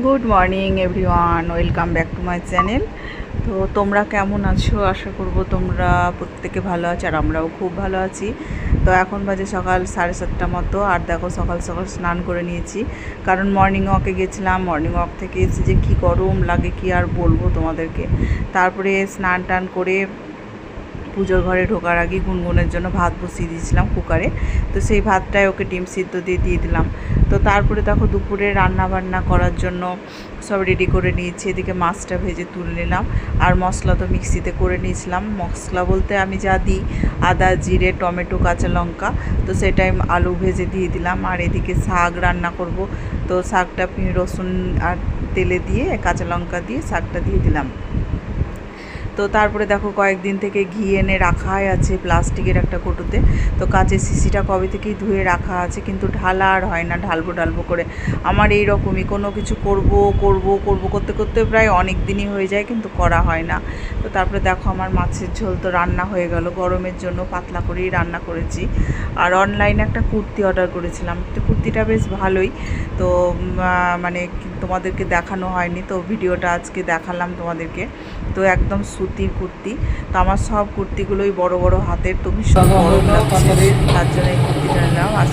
Good morning everyone welcome back to my channel তো তোমরা কেমন আছো? আশা করব তোমরা প্রত্যেকে ভালো আছো আর আমরাও খুব ভালো আছি। তো এখন বাজে সকাল সাড়ে সাতটা মতো আর দেখো সকাল সকাল স্নান করে নিয়েছি। কারণ মর্নিং ওয়াকে গেছিলাম। মর্নিং ওয়াক থেকে এসে যে কী গরম লাগে কি আর বলব তোমাদেরকে। তারপরে স্নান টান করে পুজোর ঘরে ঢোকার আগে গুনগুনের জন্য ভাত বসিয়ে দিয়েছিলাম কুকারে। তো সেই ভাতটায় ওকে ডিম সিদ্ধ দিয়ে দিয়ে দিলাম। তো তারপরে দেখো দুপুরে রান্না বান্না করার জন্য সব রেডি করে নিয়েছি। এদিকে মাছটা ভেজে তুলে নিলাম। আর মশলা তো মিক্সিতে করে নিয়েছিলাম। মশলা বলতে আমি যা দিই, আদা, জিরে, টমেটো, কাঁচা লঙ্কা, তো সেটাই আলু ভেজে দিয়ে দিলাম। আর এদিকে শাক রান্না করব। তো শাকটা রসুন আর তেলে দিয়ে, কাঁচা লঙ্কা দিয়ে শাকটা দিয়ে দিলাম। তো তারপরে দেখো কয়েকদিন থেকে ঘি এনে রাখাই আছে প্লাস্টিকের একটা কটুতে। তো কাঁচের শিশিটা কবে থেকেই ধুয়ে রাখা আছে কিন্তু ঢালা আর হয় না, ঢালবো ঢালবো করে। আমার এই রকমই কোনো কিছু করব করব করব, করতে করতে প্রায় অনেক দিনই হয়ে যায় কিন্তু করা হয় না। তো তারপরে দেখো আমার মাছের ঝোল তো রান্না হয়ে গেল, গরমের জন্য পাতলা করেই রান্না করেছি। আর অনলাইনে একটা কুর্তি অর্ডার করেছিলাম, তো কুর্তিটা বেশ ভালোই। তো মানে তোমাদেরকে দেখানো হয়নি, তো ভিডিওটা আজকে দেখালাম তোমাদেরকে। তো একদম সুতির কুর্তি তো আমার সব কুর্তিগুলোই বড় বড় হাতের তো ভীষণ গরম লাগছে তার জন্য এই কুর্তিটা নিলাম। আর